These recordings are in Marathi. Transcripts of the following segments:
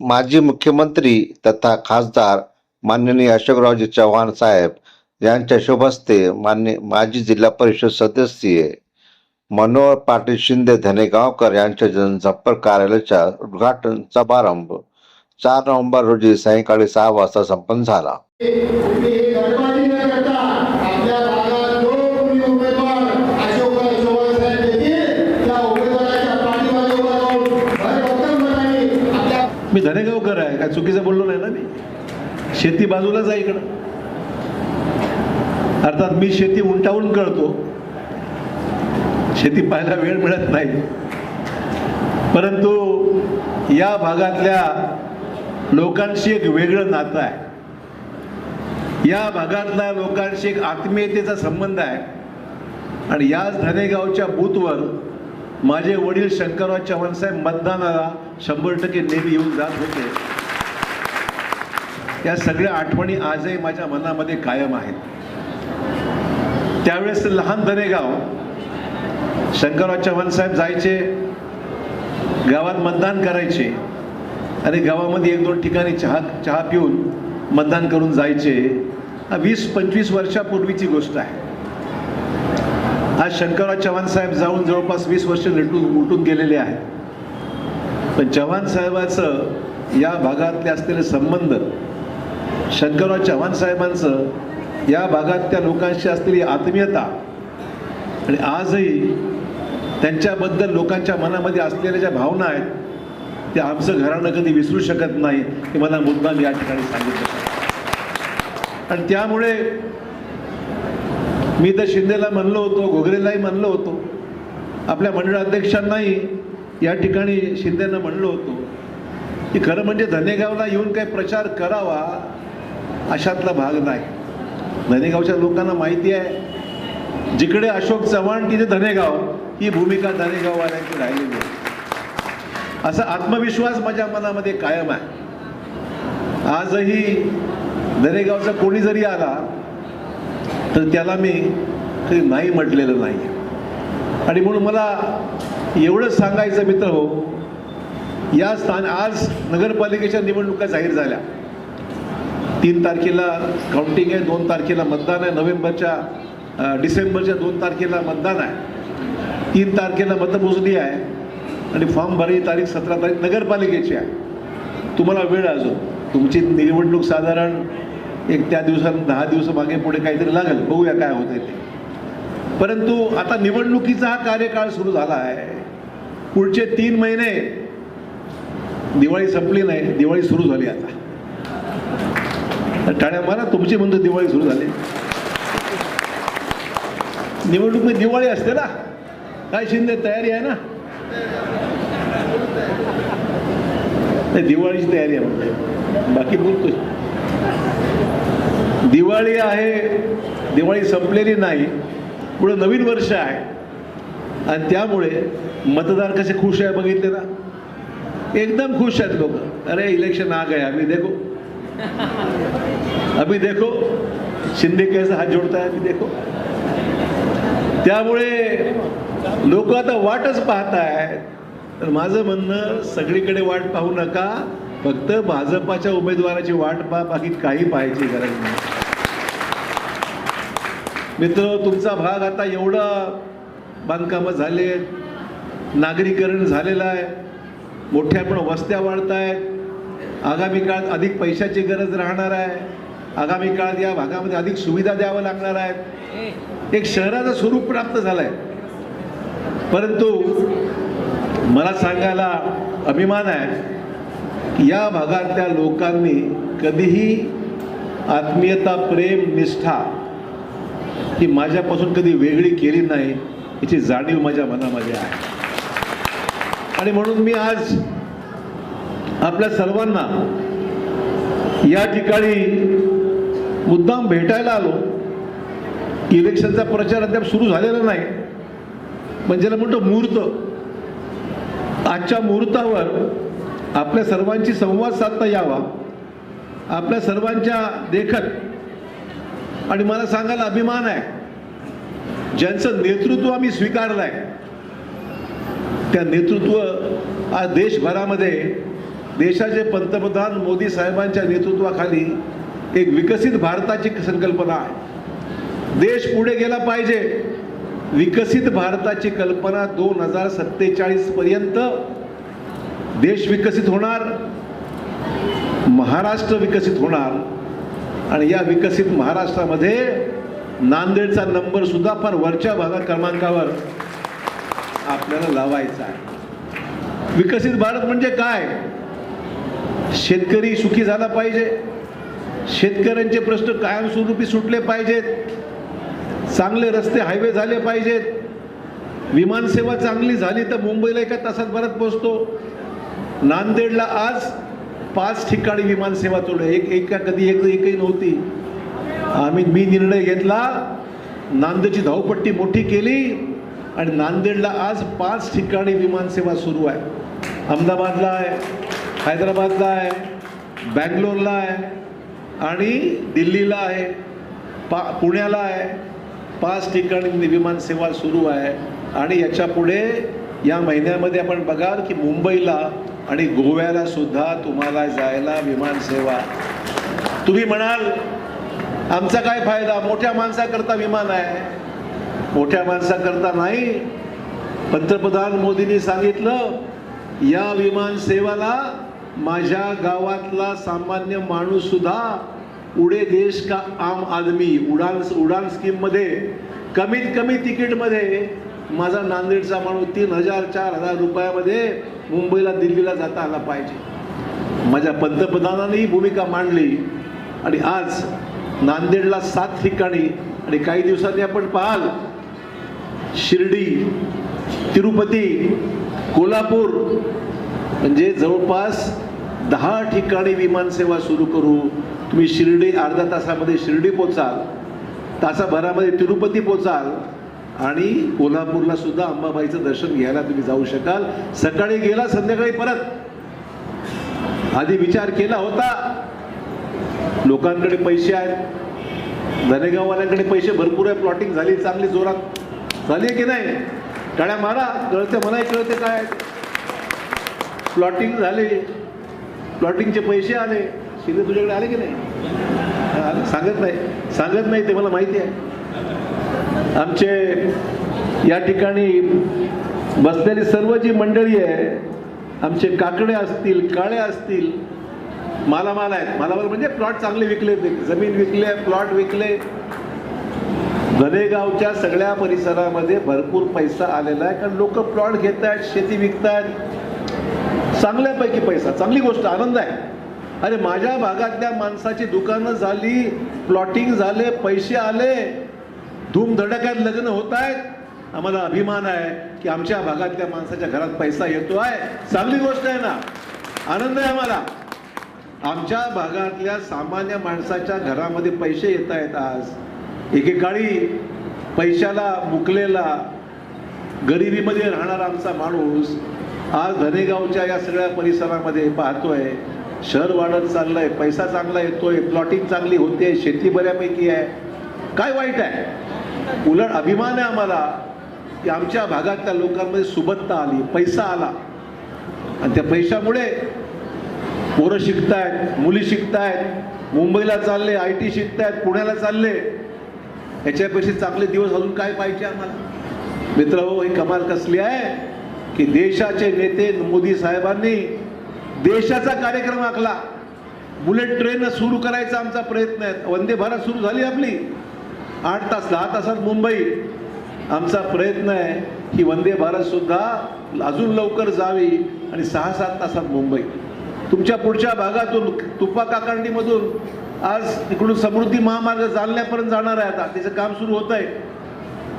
माजी मुख्यमंत्री तथा खासदार माननीय अशोकरावजी चव्हाण साहेब यांच्या शुभस्ते मान्य माजी जिल्हा परिषद सदस्य मनोहर पाटील शिंदे धनेगावकर यांच्या जनसंपर्क कार्यालयाच्या उद्घाटन समारंभ चार नोव्हेंबर रोजी सायंकाळी सहा वाजता संपन्न झाला तुम्ही हे गडबडी न करता आपल्या भागात जो कोणी उमेदवार अशोकराव चव्हाण साहेब येतील त्या उमेदवाराच्या पाठीमागे उभा राहून भरभक्कमपणाने आपल्या मी धनेगावकर आहे काय चुकीचं बोललो नाही ना मी शेती बाजूलाच आहे इकडं. अर्थात मी शेती उंटावून कळतो. शेती पाहायला वेळ मिळत नाही. परंतु या भागातल्या लोकांशी एक वेगळं नातं आहे. या भागातल्या लोकांशी एक आत्मीयतेचा संबंध आहे. आणि याच धनेगावच्या बूथवर माझे वडील शंकरराव चव्हाण साहेब मतदानाला शंभर टक्के नेहमी येऊन जात होते. या सगळ्या आठवणी आजही माझ्या मनामध्ये कायम आहेत. त्यावेळेस लहान धनेगाव शंकरराव चव्हाण साहेब जायचे गावात मतदान करायचे आणि गावामध्ये एक दोन ठिकाणी चहा चहा पिऊन मतदान करून जायचे हा वीस पंचवीस वर्षापूर्वीची गोष्ट आहे. आज शंकरराव चव्हाण साहेब जाऊन जवळपास वीस वर्ष लटून उलटून गेलेले आहेत. पण चव्हाण साहेबाचं या भागातले असलेले संबंध शंकरराव चव्हाण साहेबांचं या भागात त्या लोकांशी असलेली आत्मीयता आणि आजही त्यांच्याबद्दल लोकांच्या मनामध्ये असलेल्या ज्या भावना आहेत त्या आमचं घराणं कधी विसरू शकत नाही हे मला मुद्दाम या ठिकाणी सांगितलं आणि त्यामुळे मी तर शिंदेला म्हणलो होतो घोगरेलाही म्हणलो होतो. आपल्या मंडळ अध्यक्षांनाही या ठिकाणी शिंदेनं म्हणलो होतो की खरं म्हणजे धनेगावला येऊन काही प्रचार करावा अशातला भाग नाही. धनेगावच्या लोकांना माहिती आहे जिकडे अशोक चव्हाण तिथे धनेगाव ही भूमिका धनेगाववाल्यांची राहिलेली आहे. असा आत्मविश्वास माझ्या मनामध्ये कायम आहे. आजही धनेगावचा कोणी जरी आला तर त्याला मी कधी नाही म्हटलेलं नाही आणि म्हणून मला एवढंच सांगायचं मित्र हो या स्थान आज नगरपालिकेच्या निवडणुका जाहीर झाल्या. तीन तारखेला काउंटिंग आहे दोन तारखेला मतदान आहे नोव्हेंबरच्या डिसेंबरच्या दोन तारखेला मतदान आहे. तीन तारखेला मतमोजणी आहे आणि फॉर्म भरायची तारीख सतरा तारीख नगरपालिकेची आहे. तुम्हाला वेळ अजून. तुमची निवडणूक साधारण एक त्या दिवसात दहा दिवस मागे पुढे काहीतरी लागेल. बघूया काय होतंय ते. परंतु आता निवडणुकीचा हा कार्यकाळ सुरू झाला आहे. पुढचे तीन महिने दिवाळी संपली नाही दिवाळी सुरू झाली आता. टाळ्या मारा तुमची म्हणतो दिवाळी सुरू झाली. निवडणूक म्हणजे दिवाळी असते ना. काय शिंदे तयारी आहे ना? दिवाळीची तयारी आहे म्हणते बाकी बोलतोय दिवाळी आहे दिवाळी संपलेली नाही. पुढे नवीन वर्ष आहे. आणि त्यामुळे मतदार कसे खुश आहे बघितले ना? एकदम खुश आहेत लोक. अरे इलेक्शन आ गए अभी देखो. अभी देखो शिंदे कैसा हात जोडताय अभी देखो। त्यामुळे लोक आता वाटच पाहत आहेत. तर माझं म्हणणं सगळीकडे वाट पाहू नका. फक्त भाजपाच्या उमेदवाराची वाट पहा बाकी काही पाहायची गरज नाही. मित्र तुमचा भाग आता एवढा बांधकामं झाले नागरीकरण झालेलं आहे. मोठ्या पण वस्त्या वाढत आहेत आगामी काळात अधिक पैशाची गरज राहणार आहे. आगामी काळात या भागामध्ये अधिक सुविधा द्यावं लागणार आहेत. एक शहराचं स्वरूप प्राप्त झालं आहे परंतु मला सांगायला अभिमान आहे या भागातल्या लोकांनी कधीही आत्मीयता प्रेम निष्ठा ही माझ्यापासून कधी वेगळी केली नाही याची जाणीव माझ्या मनामध्ये आहे. आणि म्हणून मी आज आपल्या सर्वांना या ठिकाणी मुद्दाम भेटायला आलो. इलेक्शनचा प्रचार अद्याप सुरू झालेला नाही. पण ज्याला म्हणतो मुहूर्त. आजच्या मुहूर्तावर आपल्या सर्वांची संवाद साधता यावा. आपल्या सर्वांच्या देखत आणि मला सांगायला अभिमान आहे. ज्यांचं नेतृत्व आम्ही स्वीकारलं आहे त्या नेतृत्व आज देशभरामध्ये देशाचे पंतप्रधान मोदी साहेबांच्या नेतृत्वाखाली एक विकसित भारताची संकल्पना आहे. देश पुढे गेला पाहिजे. विकसित भारताची कल्पना दोन हजार सत्तेचाळीस पर्यंत देश विकसित होणार महाराष्ट्र विकसित होणार आणि या विकसित महाराष्ट्रामध्ये नांदेडचा नंबर सुद्धा फार वरच्या भागा क्रमांकावर आपल्याला लावायचा आहे. विकसित भारत म्हणजे काय? शेतकरी सुखी झाला पाहिजे. शेतकऱ्यांचे प्रश्न कायमस्वरूपी सुटले पाहिजेत. चांगले रस्ते हायवे झाले पाहिजेत. विमानसेवा चांगली झाली तर मुंबईला एका तासात परत पोहोचतो. नांदेडला आज पाच ठिकाणी विमानसेवा चालू आहे. एक एका कधी एक एकही नव्हती. आम्ही मी निर्णय घेतला. नांदेडची धावपट्टी मोठी केली आणि नांदेडला आज पाच ठिकाणी विमानसेवा सुरू आहे. अहमदाबादला आहे. हैदराबादला आहे बँगलोरला आहे आणि दिल्लीला आहे पा पुण्याला आहे. पाच ठिकाणी विमानसेवा सुरू आहे आणि याच्यापुढे या महिन्यामध्ये आपण बघाल की मुंबईला आणि गोव्याला सुद्धा तुम्हाला जायला विमानसेवा तुम्ही म्हणाल आमचा काय फायदा? मोठ्या माणसाकरता विमान आहे. मोठ्या माणसाकरता नाही. पंतप्रधान मोदींनी सांगितलं या विमानसेवाला माझ्या गावातला सामान्य माणूस सुद्धा उडे देश का आम आदमी उडान उडान स्कीममध्ये कमीत कमी तिकीटमध्ये माझा नांदेडचा माणूस तीन हजार चार हजार रुपयामध्ये मुंबईला दिल्लीला जाता आला पाहिजे. माझ्या पंतप्रधानांनी ही भूमिका मांडली आणि आज नांदेडला सात ठिकाणी आणि काही दिवसांनी आपण पाहाल शिर्डी तिरुपती कोल्हापूर म्हणजे जवळपास दहा ठिकाणी विमानसेवा सुरू करू तुम्ही शिर्डी अर्धा तासामध्ये शिर्डी पोचाल तासाभरामध्ये तिरुपती पोचाल आणि कोल्हापूरला सुद्धा अंबाबाईचं दर्शन घ्यायला तुम्ही जाऊ शकाल. सकाळी गेला संध्याकाळी परत. आधी विचार केला होता. लोकांकडे पैसे आहेत. धनेगाववाल्यांकडे पैसे भरपूर आहे प्लॉटिंग झाली चांगली जोरात. झाली आहे की नाही? टाळ्या मारा. कळते मलाही कळते काय प्लॉटिंग झाले. प्लॉटिंगचे पैसे आले. शिंदे तुझ्याकडे आले की नाही? सांगत नाही. सांगत नाही ते मला माहिती आहे. आमचे या ठिकाणी बसलेली सर्व जी मंडळी आहे आमचे काकडे असतील काळे असतील मालामाल आहेत. मालामाल म्हणजे प्लॉट चांगले विकले ते जमीन विकले प्लॉट विकले. धनेगावच्या सगळ्या परिसरामध्ये भरपूर पैसा आलेला आहे. कारण लोक प्लॉट घेत आहेत शेती विकतायत. चांगल्यापैकी पैसा. चांगली गोष्ट आनंद आहे. अरे माझ्या भागातल्या माणसाची दुकानं झाली प्लॉटिंग झाले पैसे आले धूमधडक्यात लग्न होत आहेत. आम्हाला अभिमान आहे की आमच्या भागातल्या माणसाच्या घरात पैसा येतो आहे. चांगली गोष्ट आहे ना. आनंद आहे आम्हाला. आमच्या भागातल्या सामान्य माणसाच्या घरामध्ये पैसे येत आहेत आज. एकेकाळी पैशाला मुकलेला गरिबीमध्ये राहणारा आमचा माणूस आज धनेगावच्या या सगळ्या परिसरामध्ये पाहतोय शहर वाढत चाललंय पैसा चांगला येतोय प्लॉटिंग चांगली होते शेती बऱ्यापैकी आहे. काय वाईट आहे? उलट अभिमान आहे आम्हाला की आमच्या भागातल्या लोकांमध्ये सुबत्ता आली पैसा आला. आणि त्या पैशामुळे पोरं शिकतायत मुली शिकतायत मुंबईला चालले आय टी शिकतायत पुण्याला चालले. याच्यापेक्षा चांगले दिवस अजून काय पाहिजे आम्हाला? मित्र हो ही कमाल कसली आहे. की देशाचे नेते मोदी साहेबांनी देशाचा कार्यक्रम आखला. बुलेट ट्रेन सुरू करायचा आमचा प्रयत्न आहे. वंदे भारत सुरू झाली आपली. आठ तास दहा तासात मुंबई. आमचा प्रयत्न आहे की वंदे भारत सुद्धा अजून लवकर जावी आणि सहा सात तासात मुंबई. तुमच्या पुढच्या भागातून तुपा काकांडीमधून आज इकडून समृद्धी महामार्ग जालन्यापर्यंत जाणार आहे आता. त्याचं काम सुरू होत आहे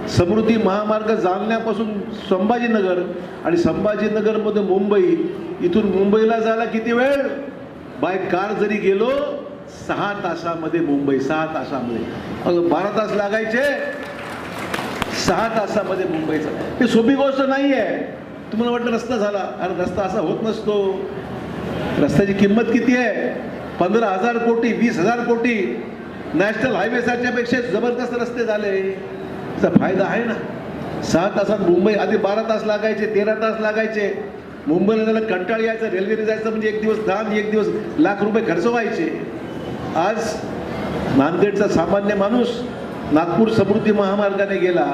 समृद्धी महामार्ग जालन्यापासून संभाजीनगर आणि संभाजीनगरमध्ये मुंबई. इथून मुंबईला जायला किती वेळ? बाय कार जरी गेलो सहा तासामध्ये मुंबई सहा तासामध्ये. अगं बारा तास लागायचे. सहा तासामध्ये मुंबईचा. हे सोपी गोष्ट नाही आहे तुम्हाला वाटलं रस्ता झाला. अरे रस्ता असा होत नसतो. रस्त्याची किंमत किती आहे? पंधरा हजार कोटी वीस हजार कोटी. नॅशनल हायवेसारच्यापेक्षा जबरदस्त रस्ते झाले. चा फायदा आहे ना. सहा तासात मुंबई आधी बारा तास लागायचे तेरा तास लागायचे. मुंबईला जायला कंटाळ यायचं रेल्वेने जायचं म्हणजे एक दिवस दहा एक दिवस लाख रुपये खर्च व्हायचे. आज नांदेडचा सामान्य माणूस नागपूर समृद्धी महामार्गाने गेला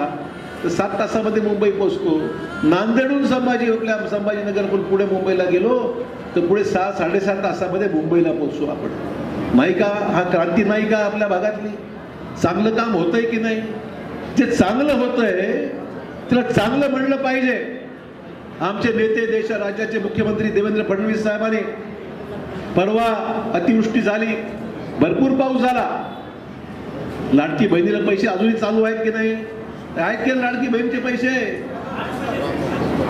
तर सात तासामध्ये मुंबई पोचतो नांदेडहून संभाजी आपल्या संभाजीनगरकडून पुढे मुंबईला गेलो तर पुढे सहा साडेसात तासामध्ये मुंबईला पोचतो आपण. नाही का? हा क्रांती नाही का आपल्या भागातली? चांगलं काम होतंय की नाही? जे चांगलं होतंय त्याला चांगलं म्हणलं पाहिजे. आमचे नेते देश राज्याचे मुख्यमंत्री देवेंद्र फडणवीस साहेबांनी परवा अतिवृष्टी झाली भरपूर पाऊस झाला. लाडकी बहिणीला पैसे अजूनही चालू आहेत की नाही? आहेत की लाडकी बहिणीचे पैसे?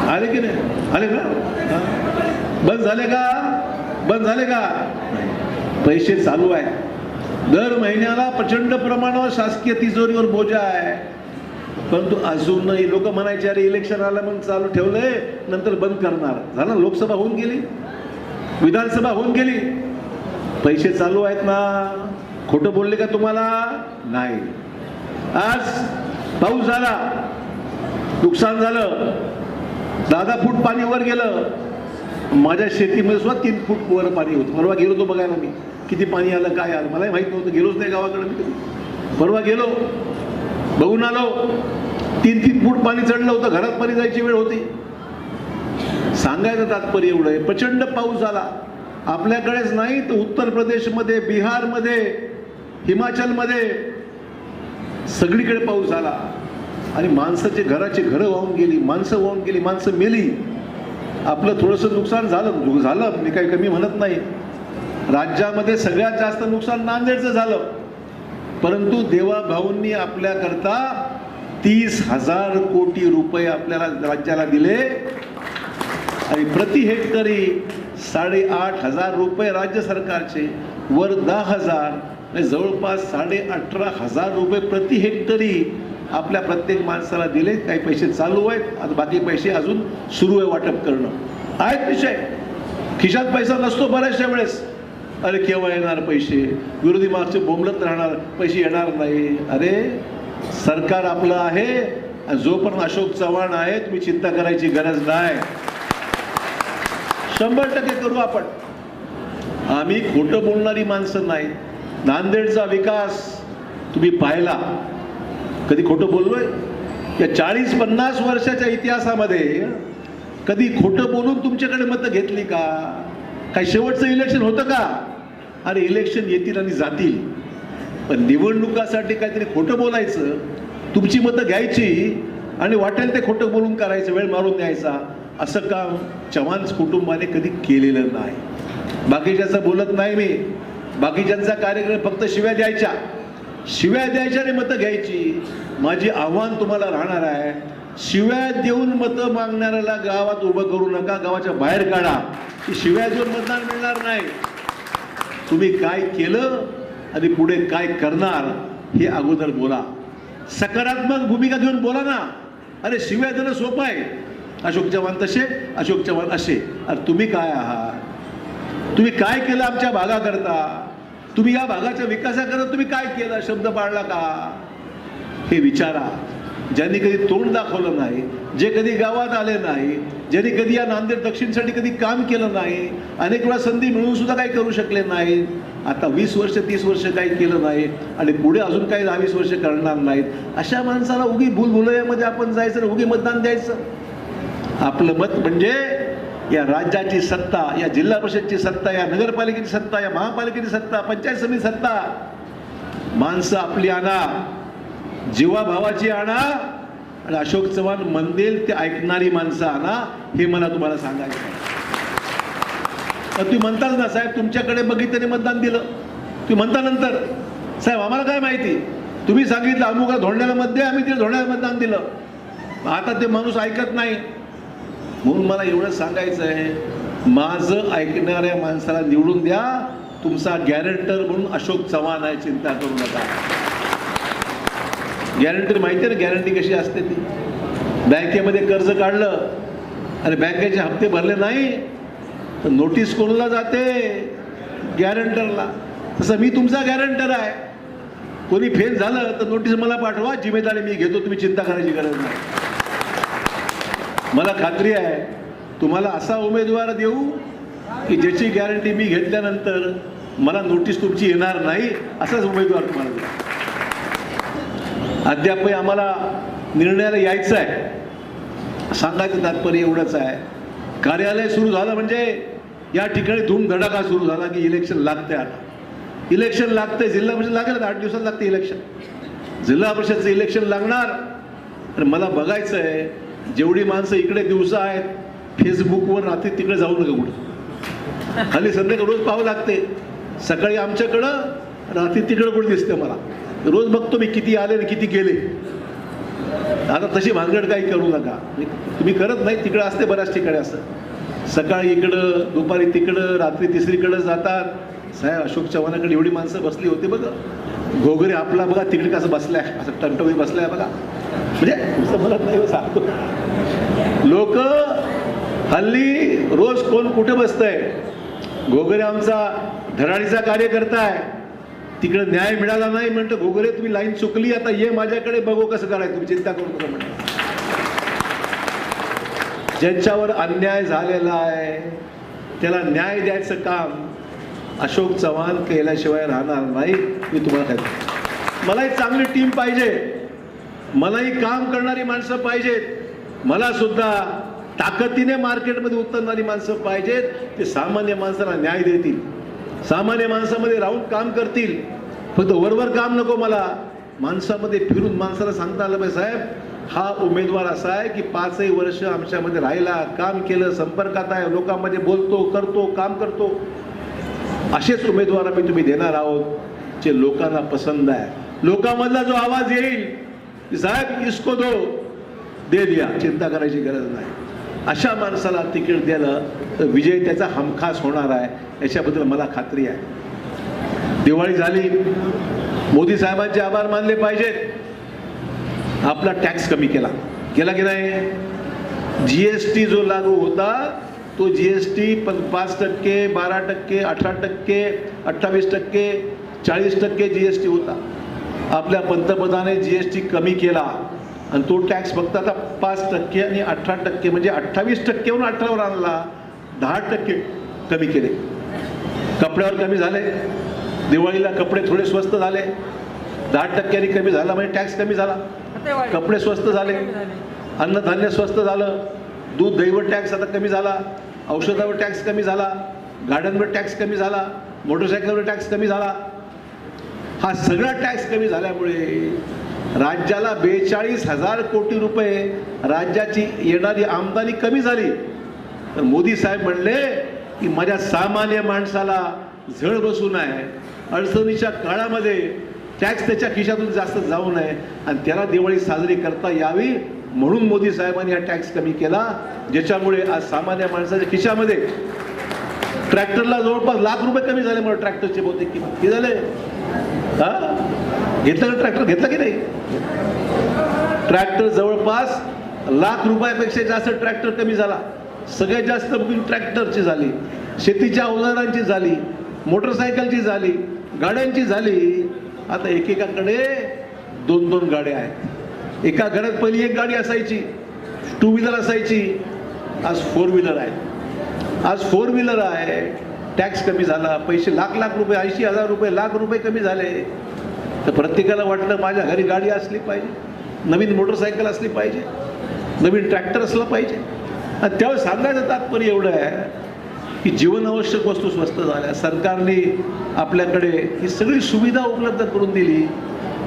आले की नाही? आले का बंद झाले का? बंद झाले का? पैसे चालू आहेत. दर महिन्याला प्रचंड प्रमाणावर शासकीय तिजोरीवर बोजा आहे. परंतु अजूनही लोक म्हणायचे अरे इलेक्शन आलं मग चालू ठेवलंय नंतर बंद करणार. झालं लोकसभा होऊन गेली. विधानसभा होऊन गेली. पैसे चालू आहेत ना. खोटं बोलले का तुम्हाला? नाही. आज पाऊस झाला. नुकसान झालं. दहा फूट पाणी वर गेलं. माझ्या शेतीमध्ये सुद्धा तीन फूट वर पाणी होतं. परवा गेलो तो बघायला मी. किती पाणी आलं काय आलं? मलाही माहीत नव्हतं. गेलोच नाही गावाकडे मी परवा गेलो बघून आलो. तीन तीन फूट पाणी चढलं होतं. घरात पाणी जायची वेळ होती. सांगायचं तात्पर्य एवढं आहे. प्रचंड पाऊस झाला. आपल्याकडेच नाही तर उत्तर प्रदेशमध्ये बिहारमध्ये हिमाचलमध्ये सगळीकडे पाऊस झाला. आणि माणसाचे घराची घरं वाहून गेली माणसं वाहून गेली माणसं मेली. आपलं थोडंसं नुकसान झालं. झालं. मी काही कमी म्हणत नाही. राज्यामध्ये सगळ्यात जास्त नुकसान नांदेडचं झालं. परंतु देवाभाऊंनी आपल्याकरता तीस हजार कोटी रुपये आपल्याला राज्याला दिले. आणि प्रति हेक्टरी साडेआठ हजार रुपये राज्य सरकारचे वर दहा हजार जवळपास साडे अठरा हजार रुपये प्रति हेक्टरी आपल्या प्रत्येक माणसाला दिले. काही पैसे चालू आहेत आता बाकी पैसे अजून सुरू आहे वाटप करणं. आहेत विषय. खिशात पैसा नसतो बऱ्याचशा वेळेस. अरे केव्हा येणार पैसे. विरोधी मागचे बोंबलत राहणार पैसे येणार नाही. अरे सरकार आपलं आहे जोपर्यंत अशोक चव्हाण आहे तुम्ही चिंता करायची गरज नाही. शंभर टक्के करू आपण. आम्ही खोटं बोलणारी माणसं नाही. नांदेडचा विकास तुम्ही पाहिला. कधी खोटं बोललोय? या चाळीस पन्नास वर्षाच्या इतिहासामध्ये कधी खोटं बोलून तुमच्याकडे मतं घेतली का? काही शेवटचं इलेक्शन होतं का? अरे इलेक्शन येतील आणि जातील. पण निवडणुकासाठी काहीतरी खोटं बोलायचं तुमची मतं घ्यायची आणि वाटेल ते खोटं बोलून करायचं वेळ मारून द्यायचा असं काम चव्हाण कुटुंबाने कधी केलेलं नाही. बाकीच्याचं बोलत नाही मी. बाकीच्यांचा कार्यक्रम फक्त शिव्या द्यायच्या. शिव्या द्यायच्या आणि मतं घ्यायची. माझी आव्हान तुम्हाला राहणार आहे. शिव्या देऊन मतं मागणाऱ्याला गावात उभं करू नका गावाच्या बाहेर काढा. की शिव्या देऊन मतदान मिळणार नाही. तुम्ही काय केलं आणि पुढे काय करणार हे अगोदर बोला. सकारात्मक भूमिका घेऊन बोला ना. अरे शिव्या देणं सोपं आहे. अशोक चव्हाण तसे अशोक चव्हाण असे. अरे तुम्ही काय आहात? तुम्ही काय केलं आमच्या भागाकरता? तुम्ही या भागाच्या विकासाकरता तुम्ही काय केलं? शब्द पाळला का? हे विचारा. ज्यांनी कधी तोंड दाखवलं नाही जे कधी गावात आले नाही ज्यांनी कधी या नांदेड दक्षिणसाठी कधी काम केलं नाही अनेक वेळा संधी मिळून सुद्धा काही करू शकले नाही. आता वीस वर्ष तीस वर्ष काही केलं नाही आणि पुढे अजून काही दहा वीस वर्ष करणार नाहीत. अशा माणसाला उगी भूलभुलयामध्ये आपण जायचं आणि उगी मतदान द्यायचं. आपलं मत म्हणजे या राज्याची सत्ता या जिल्हा परिषदची सत्ता या नगरपालिकेची सत्ता या महापालिकेची सत्ता पंचायत समिती सत्ता. माणसं आपली आणा. जीवाभावाची आणा आणि अशोक चव्हाण म्हणतील ते ऐकणारी माणसं आणा हे मला तुम्हाला सांगायचं तर तुम्ही म्हणताच ना साहेब तुमच्याकडे बघितल्याने मतदान दिलं. तुम्ही म्हणता नंतर. साहेब आम्हाला काय माहिती? तुम्ही सांगितलं अमुका धोंड्याला मत द्या आम्ही तिला धोंड्याला मतदान दिलं. आता ते माणूस ऐकत नाही. म्हणून मला एवढं सांगायचं आहे माझं ऐकणाऱ्या माणसाला निवडून द्या. तुमचा गॅरंटर म्हणून अशोक चव्हाण आहे चिंता करू नका. गॅरंटी माहिती आहे ना गॅरंटी कशी असते ती? बँकेमध्ये कर्ज काढलं आणि बँकेचे हप्ते भरले नाही तर नोटीस कोणाला जाते? गॅरंटरला तसं मी तुमचा गॅरंटर आहे. कोणी फेल झालं तर नोटीस मला पाठवा. जिम्मेदारी मी घेतो तुम्ही चिंता करायची गरज नाही. मला खात्री आहे तुम्हाला असा उमेदवार देऊ की ज्याची गॅरंटी मी घेतल्यानंतर मला नोटीस तुमची येणार नाही असाच उमेदवार तुम्हाला देऊ. अद्यापही आम्हाला निर्णयाला यायचं आहे. सांगायचं तात्पर्य एवढंच आहे. कार्यालय सुरू झालं म्हणजे या ठिकाणी धूमधडाका सुरू झाला की इलेक्शन लागते आता. इलेक्शन लागते जिल्हा परिषद लागेल आठ दिवसात लागते इलेक्शन. जिल्हा परिषदचं इलेक्शन लागणार. तर मला बघायचं आहे जेवढी माणसं इकडे दिवसा आहेत फेसबुकवर रात्री तिकडे जाऊ नका कुठं. खाली संध्याकाळ रोज पाहावं लागते. सकाळी आमच्याकडं रात्री तिकडं कुठं दिसते मला. रोज बघतो मी किती आले आणि किती गेले. आता तशी भानगड काही करू नका. तुम्ही करत नाही तिकडं असते बऱ्याच ठिकाणी असं. सकाळी इकडं दुपारी तिकडं रात्री तिसरीकडं जातात. साहेब अशोक चव्हाणाकडे एवढी माणसं बसली होती बघा. घोगरे आपला बघा तिकडे कसं बसलाय असं टंटवी बसलाय बघा. म्हणजे तुमचं म्हणत नाही हो सांगतो लोक हल्ली रोज कोण कुठे बसतंय? घोगरे आमचा धराडीचा कार्यकर्ता आहे. तिकडे न्याय मिळाला नाही म्हणतो घोगरे तुम्ही लाईन चुकली आता ये माझ्याकडे बघू कसं करायचं. तुम्ही चिंता करू नका म्हणतो ज्यांच्यावर अन्याय झालेला आहे त्याला न्याय द्यायचं काम अशोक चव्हाण केल्याशिवाय राहणार नाही. मी तुम्हाला काय मला एक चांगली टीम पाहिजे. मलाही काम करणारी माणसं पाहिजेत. मला सुद्धा ताकदीने मार्केटमध्ये उतरणारी माणसं पाहिजेत. ते सामान्य माणसाला न्याय देतील. सामान्य माणसामध्ये राहून काम करतील फक्त वरवर काम नको मला. माणसामध्ये फिरून माणसाला सांगता आलं पाहिजे साहेब हा उमेदवार असा आहे की पाचही वर्ष आमच्यामध्ये राहिला काम केलं संपर्कात आहे लोकांमध्ये बोलतो करतो काम करतो. असेच उमेदवार आम्ही तुम्ही देणार आहोत जे लोकांना पसंद आहे. लोकांमधला जो आवाज येईल साहेब इसको दो दे दिया. चिंता करायची गरज नाही. अशा माणसाला तिकीट द्यायला तर विजय त्याचा हमखास होणार आहे याच्याबद्दल मला खात्री आहे. दिवाळी झाली मोदी साहेबांचे आभार मानले पाहिजेत. आपला टॅक्स कमी केला. केला की नाही? जी एस टी जो लागू होता तो जी एस टी पाच टक्के बारा टक्के अठरा टक्के अठ्ठावीस टक्के चाळीस टक्के जी एस टी होता. आपल्या पंतप्रधाने जी एस टी कमी केला आणि तो टॅक्स फक्त आता पाच टक्के आणि अठरा टक्के म्हणजे अठ्ठावीस टक्केहून अठरावर आणला. दहा टक्के कमी केले. कपड्यावर कमी झाले. दिवाळीला कपडे थोडे स्वस्त झाले. दहा टक्क्यांनी कमी झाला म्हणजे टॅक्स कमी झाला. कपडे स्वस्त झाले. अन्नधान्य स्वस्त झालं. दूध दहीवर टॅक्स आता कमी झाला. औषधावर टॅक्स कमी झाला. गाड्यांवर टॅक्स कमी झाला. मोटरसायकलवर टॅक्स कमी झाला. हा सगळा टॅक्स कमी झाल्यामुळे राज्याला बेचाळीस हजार कोटी रुपये राज्याची येणारी आमदानी कमी झाली. तर मोदी साहेब म्हणले की माझ्या सामान्य माणसाला झळ बसू नये अडचणीच्या काळामध्ये टॅक्स त्याच्या खिशातून जास्त जाऊ नये आणि त्याला दिवाळी साजरी करता यावी म्हणून मोदी साहेबांनी हा टॅक्स कमी केला ज्याच्यामुळे आज सामान्य माणसाच्या खिशामध्ये ट्रॅक्टरला जवळपास लाख रुपये कमी झाले म्हणून ट्रॅक्टरचे बहुतेक किंमत. किती झाले. हा? घेतलं का ट्रॅक्टर? घेतला की नाही? ट्रॅक्टर जवळपास लाख रुपयापेक्षा जास्त ट्रॅक्टर कमी झाला. सगळ्यात जास्त बुकिंग ट्रॅक्टरची झाली शेतीच्या अवजारांची झाली मोटरसायकलची झाली गाड्यांची झाली. आता एकेकाकडे दोन दोन गाड्या आहेत. एका घरात पहिली एक गाडी असायची टू व्हीलर असायची आज फोर व्हीलर आहे आज फोर व्हीलर आहे. टॅक्स कमी झाला पैसे लाख लाख रुपये ऐंशी हजार रुपये लाख रुपये कमी झाले. तर प्रत्येकाला वाटलं माझ्या घरी गाडी असली पाहिजे नवीन मोटरसायकल असली पाहिजे नवीन ट्रॅक्टर असलं पाहिजे. तेव्हा सांगायचं तात्पर्य एवढं आहे की जीवनावश्यक वस्तू स्वस्त झाल्या. सरकारने आपल्याकडे ही सगळी सुविधा उपलब्ध करून दिली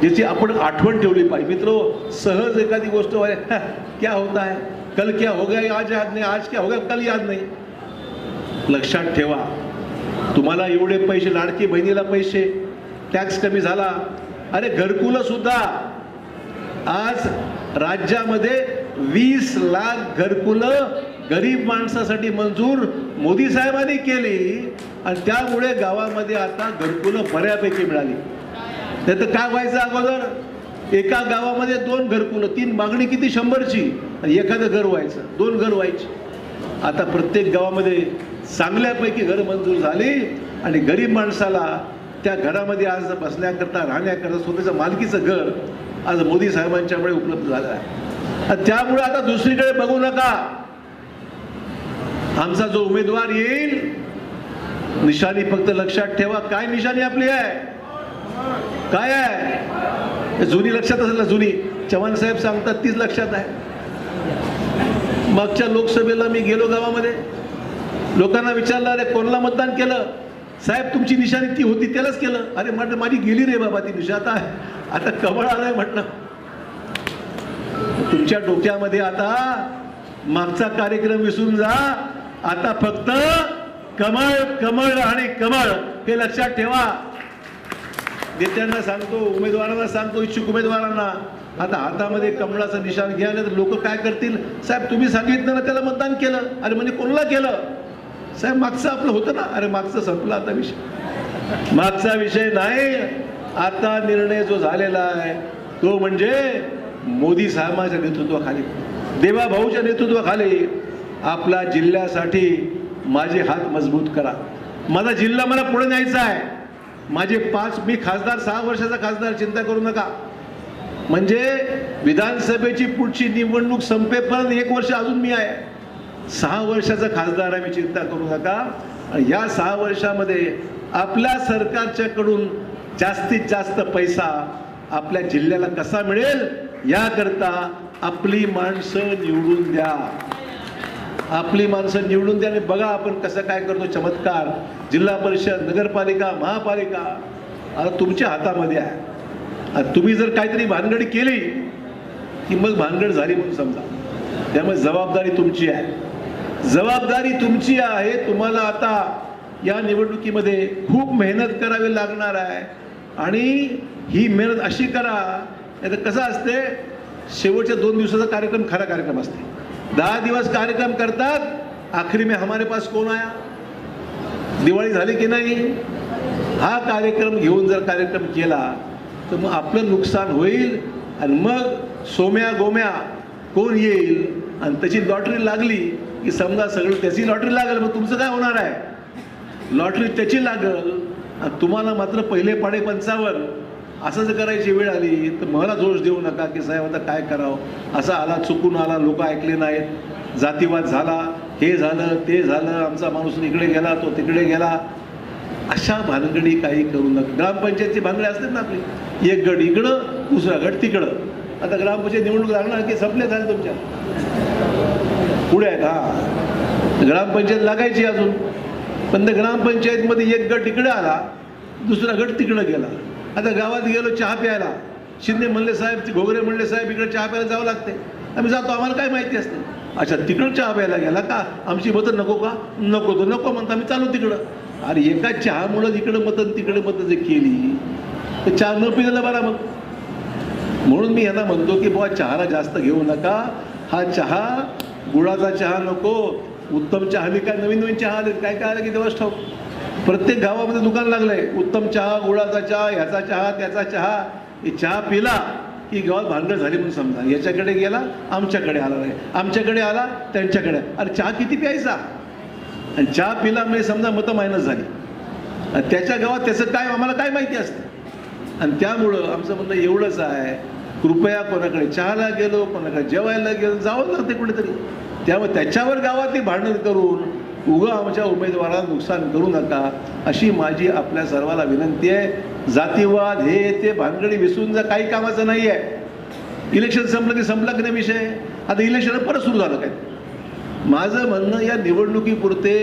ज्याची आपण आठवण ठेवली पाहिजे. मित्र सहज एखादी गोष्ट व्हाय, क्या होता है? कल क्या हो गया? आज याद नाही आज क्या हो गया? कल याद नाही. लक्षात ठेवा तुम्हाला एवढे पैसे लाडकी बहिणीला पैसे टॅक्स कमी झाला. अरे घरकुलं सुद्धा आज राज्यामध्ये वीस लाख घरकुलं गरीब माणसासाठी मंजूर मोदी साहेबांनी केली आणि त्यामुळे गावामध्ये आता घरकुलं बऱ्यापैकी मिळाली. नाही तर काय व्हायचं अगोदर? एका गावामध्ये दोन घरकुलं तीन मागणी किती? शंभरची. आणि एखादं घर व्हायचं दोन घर व्हायची. आता प्रत्येक गावामध्ये चांगल्यापैकी घर मंजूर झाली आणि गरीब माणसाला त्या घरामध्ये आज बसण्याकरता राहण्याकरता स्वतःचं मालकीचं घर आज मोदी साहेबांच्यामुळे उपलब्ध झालं आहे. त्यामुळे आता दुसरीकडे बघू नका. आमचा जो उमेदवार येईल निशाणी फक्त लक्षात ठेवा. काय निशाणी आपली आहे? काय आहे? जुनी लक्षात असेल ना जुनी? चव्हाण साहेब सांगतात तीच लक्षात आहे. मागच्या लोकसभेला मी गेलो गावामध्ये. लोकांना विचारलं अरे कोणाला मतदान केलं? साहेब तुमची निशाणी ती होती त्यालाच केलं. अरे म्हटलं माझी गेली रे बाबा ती निशा आता आता कमळ आलाय म्हटलं तुमच्या डोक्यामध्ये आता मागचा कार्यक्रम विसरून जा. आता फक्त कमळ कमळ आणि कमळ हे लक्षात ठेवा. नेत्यांना सांगतो उमेदवारांना सांगतो इच्छुक उमेदवारांना आता हातामध्ये कमळाचं निशाण घ्या तर लोक काय करतील? साहेब तुम्ही सांगितलं ना त्याला मतदान केलं. अरे म्हणजे कोणाला केलं? साहेब मागचं आपलं होतं ना. अरे मागचं संपलं आता विषय. मागचा विषय नाही. आता निर्णय जो झालेला आहे तो म्हणजे मोदी साहेबांच्या नेतृत्वाखाली. देवा भाऊच्या नेतृत्वाखाली आपला जिल्ह्यासाठी माझे हात मजबूत करा. माझा जिल्हा मला पुढे न्यायचा आहे. माझे पाच मी खासदार सहा वर्षाचा खासदार चिंता करू नका. म्हणजे विधानसभेची पुढची निवडणूक संपेपर्यंत एक वर्ष अजून मी आहे. सहा वर्षाचा खासदार आहे मी चिंता करू नका. या सहा वर्षामध्ये आपल्या सरकारच्याकडून जास्तीत जास्त पैसा आपल्या जिल्ह्याला कसा मिळेल? याकरता आपली माणसं निवडून द्या. आपली माणसं निवडून द्या आणि बघा आपण कसं काय करतो. चमत्कार. जिल्हा परिषद नगरपालिका महापालिका. आता तुमच्या हातामध्ये आहे. तुम्ही जर काहीतरी भानगडी केली की मग भानगड झाली म्हणून समजा. त्यामुळे जबाबदारी तुमची आहे. जबाबदारी तुमची आहे. तुम्हाला आता या निवडणुकीमध्ये खूप मेहनत करावी लागणार आहे. आणि ही मेहनत अशी करा नाही तर कसं असते? शेवटच्या दोन दिवसाचा कार्यक्रम खरा कार्यक्रम असते. दहा दिवस कार्यक्रम करतात आखरी मी हमारे पास कोण आया? दिवाळी झाली की नाही? हा कार्यक्रम घेऊन जर कार्यक्रम केला तर मग आपलं नुकसान होईल आणि मग सोम्या गोम्या कोण येईल? आणि त्याची लॉटरी लागली की समजा सगळं त्याची लॉटरी लागेल मग तुमचं काय होणार आहे? लॉटरी त्याची लागल आणि तुम्हाला मात्र पहिले पाडे पंचावन्न. असं जर करायची वेळ आली तर मला दोष देऊ नका की साहेब आता काय करावं? असा आला चुकून आला लोक ऐकले नाहीत. जातीवाद झाला हे झालं ते झालं आमचा माणूस इकडे गेला तो तिकडे गेला. अशा भानगडी काही करू नका. ग्रामपंचायतची भानगडी असतात ना आपली. एक गट इकडं दुसरा गट तिकडं. आता ग्रामपंचायत निवडणूक लागणार की संपले झाले तुमच्या? पुढे आहेत हा. ग्रामपंचायत लागायची अजून. पण त्या ग्रामपंचायतमध्ये एक गट इकडे आला दुसरा गट तिकडं गेला. आता गावात गेलो चहा प्यायला. शिंदे म्हणले साहेब घोगरे म्हणले साहेब इकडे चहा प्यायला जावं लागते आम्ही जातो आम्हाला काय माहिती असते? अच्छा तिकडं चहा प्यायला गेला का? आमची मतं नको का? नको तर नको म्हणतो आम्ही चालू तिकडं. अरे एका चहामुळं इकडं मतं तिकडे मतं जे केली तर चहा न पिलेला बरा मग. म्हणून मी यांना म्हणतो की बाबा चहाला जास्त घेऊ नका. हा चहा गुळाचा चहा नको. उत्तम चहा मी काय नवीन नवीन चहा आले काय काय आलं की तेव्हाच ठाऊक? प्रत्येक गावामध्ये दुकान लागलंय. उत्तम चहा गुळाचा चहा ह्याचा चहा त्याचा चहा. हे चहा पिला की गावात भानगड झाली म्हणून समजा. याच्याकडे गेला आमच्याकडे आला नाही. आमच्याकडे आला त्यांच्याकडे. अरे चहा किती प्यायचा? आणि चहा पिला म्हणजे समजा मतं मायनस झाली. आणि त्याच्या गावात त्याचं काय आम्हाला काय माहिती असतं? आणि त्यामुळं आमचं म्हणणं एवढंच आहे कृपया कोणाकडे चहाला गेलो कोणाकडे जेवायला गेलो जावं लागते कुठेतरी. त्यामुळे त्याच्यावर गावात ती भांडण करून उगं आमच्या उमेदवाराला नुकसान करू नका अशी माझी आपल्या सर्वाला विनंती आहे. जातीवाद हे ते भानगडी विसरून जा काही कामाचं नाही आहे इलेक्शन संपलं की संपला की नाही विषय? आता इलेक्शन परत सुरू झालं काय? माझं म्हणणं या निवडणुकीपुरते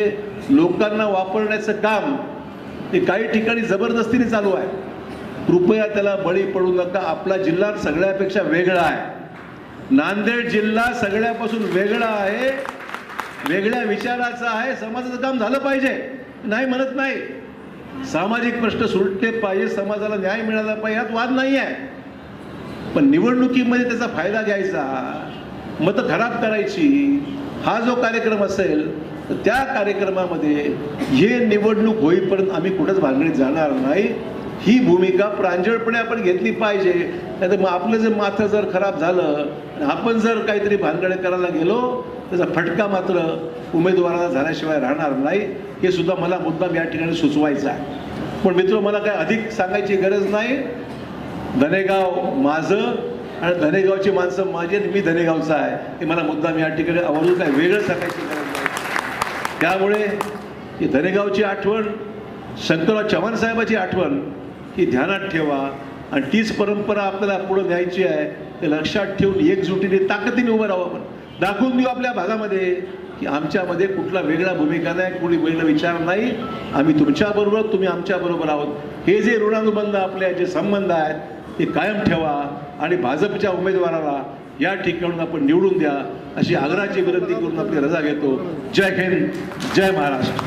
लोकांना वापरण्याचं काम हे काही ठिकाणी जबरदस्तीने चालू आहे. कृपया त्याला बळी पडू नका. आपला जिल्हा सगळ्यापेक्षा वेगळा आहे. नांदेड जिल्हा सगळ्यापासून वेगळा आहे. वेगळ्या विचाराचा आहे समाजाचं काम झालं पाहिजे. नाही म्हणत नाही. सामाजिक प्रश्न सुटले पाहिजे समाजाला न्याय मिळाला पाहिजे यात वाद नाही आहे. पण निवडणुकीमध्ये त्याचा फायदा घ्यायचा मतं खराब करायची हा जो कार्यक्रम असेल तर त्या कार्यक्रमामध्ये हे निवडणूक होईपर्यंत आम्ही कुठंच भानगडीत जाणार नाही. ही भूमिका प्रांजळपणे आपण घेतली पाहिजे. नाहीतर मग आपलं जर माथं जर खराब झालं आपण जर काहीतरी भानगडे करायला गेलो त्याचा फटका मात्र उमेदवाराला झाल्याशिवाय राहणार नाही. हे सुद्धा मला मुद्दाम या ठिकाणी सुचवायचं आहे. पण मित्र मला काय अधिक सांगायची गरज नाही. धनेगाव माझं आणि धनेगावची माणसं माझी आणि मी धनेगावचा आहे. हे मला मुद्दाम या ठिकाणी आवर्जून काय वेगळं सांगायची गरज नाही. त्यामुळे ही धनेगावची आठवण शंकरराव चव्हाण साहेबाची आठवण ही ध्यानात ठेवा. आणि तीच परंपरा आपल्याला पुढे न्यायची आहे ते लक्षात ठेवून एकजुटीने ताकदीने उभं राहावं आपण. दाखवून देऊ आपल्या भागामध्ये की आमच्यामध्ये कुठला वेगळा भूमिका नाही कुणी वेगळा विचार नाही. आम्ही तुमच्याबरोबर तुम्ही आमच्याबरोबर आहोत. हे जे ऋणानुबंध आपले जे संबंध आहेत ते कायम ठेवा. आणि भाजपच्या उमेदवाराला या ठिकाणून आपण निवडून द्या अशी आग्रहाची विनंती करून आपली रजा घेतो. जय हिंद जय महाराष्ट्र.